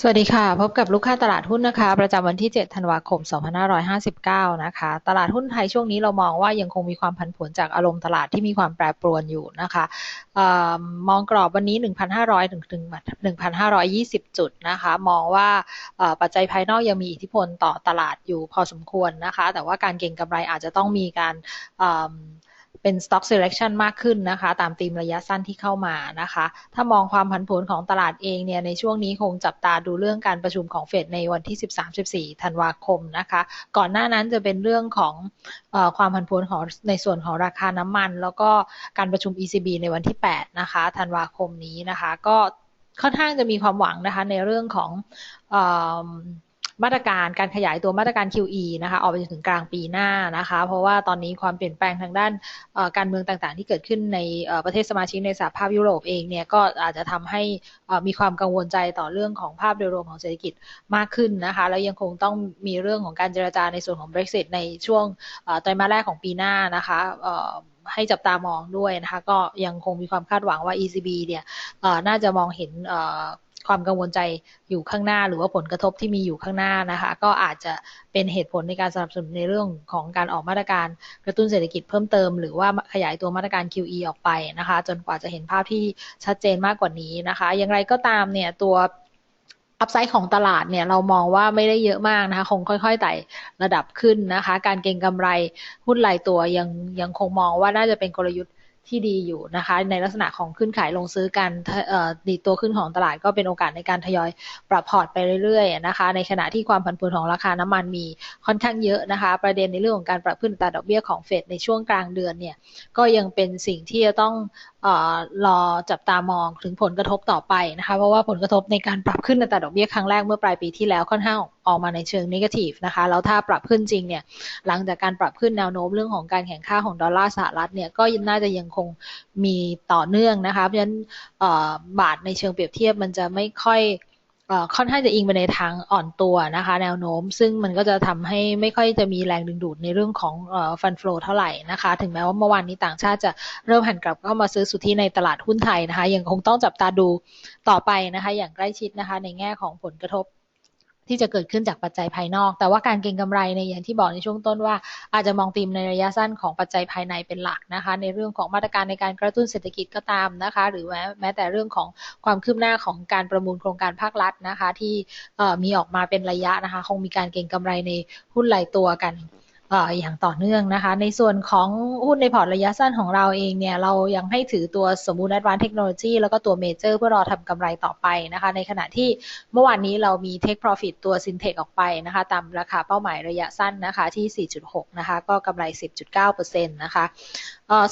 สวัสดีค่ะ พบกับลูกค้าตลาดหุ้นนะคะ ประจำวันที่ 7 ธันวาคม 2559 นะคะ ตลาดหุ้นไทยช่วงนี้เรามองว่ายังคงมีความผันผวนจากอารมณ์ตลาดที่มีความแปรปรวนอยู่นะคะออมองกรอบวันนี้ 1,500ถึงถึง1,520 จุดนะคะ มองว่าปัจจัยภายนอกยังมีอิทธิพลต่อตลาดอยู่พอสมควรนะคะ แต่ว่าการเก็งกำไรอาจจะต้องมีการ เป็น stock selection มากขึ้นนะคะ ตามธีมระยะสั้นที่เข้ามานะคะ ถ้ามองความผันผวนของตลาดเองเนี่ยในช่วงนี้คงจับตาดูเรื่องการประชุมของเฟดในวันที่ 13-14 ธันวาคมนะคะ ก่อนหน้านั้นจะเป็นเรื่องของอความผันผวนของในส่วนของราคาน้ำมัน แล้วก็การประชุม ECB ในวันที่ 8 นะคะ ธันวาคมนี้นะคะ ก็ค่อนข้างจะมีความหวังนะคะในเรื่องของ มาตรการการขยายตัวมาตรการ QE นะคะออกไปจนถึงกลางปีหน้านะคะ เพราะว่าตอนนี้ความเปลี่ยนแปลงทางด้านการเมืองต่างๆ ที่เกิดขึ้นในประเทศสมาชิกในสหภาพยุโรปเองเนี่ยก็อาจจะทำให้มีความกังวลใจต่อเรื่องของภาพโดยรวมของเศรษฐกิจมากขึ้นนะคะแล้วยังคงต้องมีเรื่องของการเจรจาในส่วนของ Brexit ในช่วงไตรมาสแรกของปีหน้านะคะให้จับตามองด้วยนะคะ ก็ยังคงมีความคาดหวังว่า ECB เนี่ยน่าจะมองเห็น ความกังวลใจอยู่ข้างหน้า หรือว่าผลกระทบที่มีอยู่ข้างหน้านะคะ ก็อาจจะเป็นเหตุผลในการสนับสนุนในเรื่องของการออกมาตรการกระตุ้นเศรษฐกิจเพิ่มเติม หรือว่าขยายตัวมาตรการ QE ออกไปนะคะ จนกว่าจะเห็นภาพที่ชัดเจนมากกว่านี้นะคะ อย่างไรก็ตามเนี่ยตัวอัพไซด์ของตลาดเนี่ยเรามองว่าไม่ได้เยอะมากนะคะ คงค่อยๆไต่ระดับขึ้นนะคะ การเก็งกำไรหุ้นรายตัวยังยังคงมองว่าน่าจะเป็นกลยุทธ์ ที่ดีอยู่นะคะ ในลักษณะของขึ้นขายลงซื้อกันดีตัวขึ้นของตลาดก็เป็นโอกาสในการทยอยปรับพอร์ตไปเรื่อยๆนะคะ ในขณะที่ความผันผวนของราคาน้ำมันมีค่อนข้างเยอะนะคะ ประเด็นในเรื่องของการปรับขึ้นอัตราดอกเบี้ยของเฟดในช่วงกลางเดือนเนี่ยก็ยังเป็นสิ่งที่จะต้องรอจับตามองถึงผลกระทบต่อไปนะคะเพราะว่าผลกระทบในการปรับขึ้นอัตราดอกเบี้ยครั้งแรกเมื่อปลายปีที่แล้วค่อนข้างออกมาในเชิงนิเกทีฟนะคะแล้วถ้าปรับขึ้นจริงเนี่ยหลังจากการปรับขึ้นแนวโน้มเรื่องของการแข่งข้าของดอลลาร์สหรัฐเนี่ยก็น่าจะยังคงมีต่อเนื่องนะคะเพราะฉะนั้นบาทในเชิงเปรียบเทียบมันจะไม่ค่อยค่อนข้างจะอิงไปในทางอ่อนตัวนะคะ แนวโน้ม ซึ่งมันก็จะทำให้ไม่ค่อยจะมีแรงดึงดูดในเรื่องของฟันฟลูเท่าไหร่นะคะ ถึงแม้ว่าเมื่อวานนี้ต่างชาติจะเริ่มหันกลับเข้ามาซื้อสุทธิในตลาดหุ้นไทยนะคะ ยังคงต้องจับตาดูต่อไปนะคะ อย่างใกล้ชิดนะคะ ในแง่ของผลกระทบ ที่จะเกิดขึ้นจากปัจจัยภายนอก แต่ว่าการเก็งกำไรในอย่างที่บอกในช่วงต้นว่า อาจจะมองตีมในระยะสั้นของปัจจัยภายในเป็นหลักนะคะ ในเรื่องของมาตรการในการกระตุ้นเศรษฐกิจก็ตามนะคะ หรือแม้แม้แต่เรื่องของความคืบหน้าของการประมูลโครงการภาครัฐนะคะ ที่มีออกมาเป็นระยะนะคะ คงมีการเก็งกำไรในหุ้นรายตัวกัน อย่างต่อเนื่องนะคะ ในส่วนของหุ้นในพอร์ตระยะสั้นของเราเองเนี่ย เรายังให้ถือตัวสมบูรณ์ Advanced Technology แล้วก็ตัวเมเจอร์เพื่อรอทำกำไรต่อไปนะคะ ในขณะที่เมื่อวานนี้เรามี Take Profit ตัว Syntech ออกไปนะคะ ตามราคาเป้าหมายระยะสั้นนะคะที่ 4.6 นะคะ ก็กำไร 10.9%นะคะ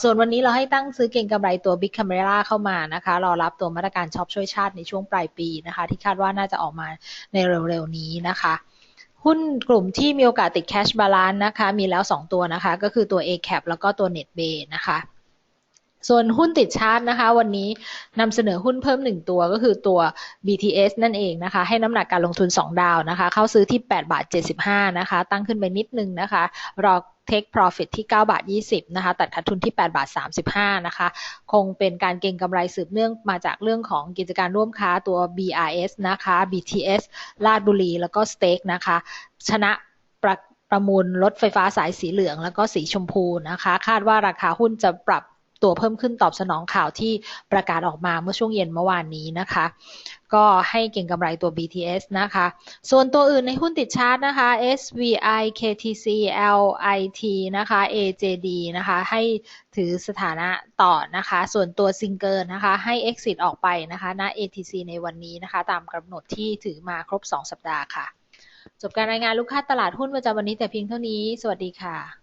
ส่วนวันนี้เราให้ตั้งซื้อเก่งกำไรตัว Big Camera เข้ามานะคะ รอรับตัวมาตรการช็อปช่วยชาติในช่วงปลายปีนะคะ ที่คาดว่าน่าจะออกมาในเร็วๆนี้นะคะ หุ้นกลุ่มที่มีโอกาสติดแคชบาลานนะคะ มีแล้ว 2 ตัวนะคะ ก็คือตัว ACAP แล้วก็ตัว NetBay นะคะ ส่วนหุ้นติดชาร์ตนะคะ วันนี้นำเสนอหุ้นเพิ่ม1ตัวก็คือตัว BTS นั่นเองนะคะ ให้น้ำหนักการลงทุน 2 ดาวนะคะ เข้าซื้อที่ 8 บาท 75 นะคะ ตั้งขึ้นไปนิดนึงนะคะ รอ take profit ที่ 9 บาท 20 นะคะ ตัดขาดทุนที่ 8 บาท 35 นะคะ คงเป็นการเก็งกำไรสืบเนื่องมาจากเรื่องของกิจการร่วมค้าตัว BRS นะคะ BTS ลาดบุรีแล้วก็ Stake นะคะ ชนะประประมูลรถไฟฟ้าสายสีเหลืองแล้วก็สีชมพูนะคะ คาดว่าราคาหุ้นจะปรับ ตัวเพิ่มขึ้นตอบสนองข่าวที่ประกาศออกมาเมื่อช่วงเย็นเมื่อวานนี้นะคะ ก็ให้เก่งกำไรตัว BTS นะคะ ส่วนตัวอื่นในหุ้นติดชาร์ตนะคะ SVI KTC LIT นะคะ AJD นะคะให้ถือสถานะต่อนะคะ ส่วนตัวซิงเกิลนะคะให้ exit ออกไปนะคะณ ATC ในวันนี้นะคะ ตามกำหนดที่ถือมาครบ 2 สัปดาห์ค่ะ จบการรายงานลูกค้าตลาดหุ้นประจำวันนี้แต่เพียงเท่านี้ สวัสดีค่ะ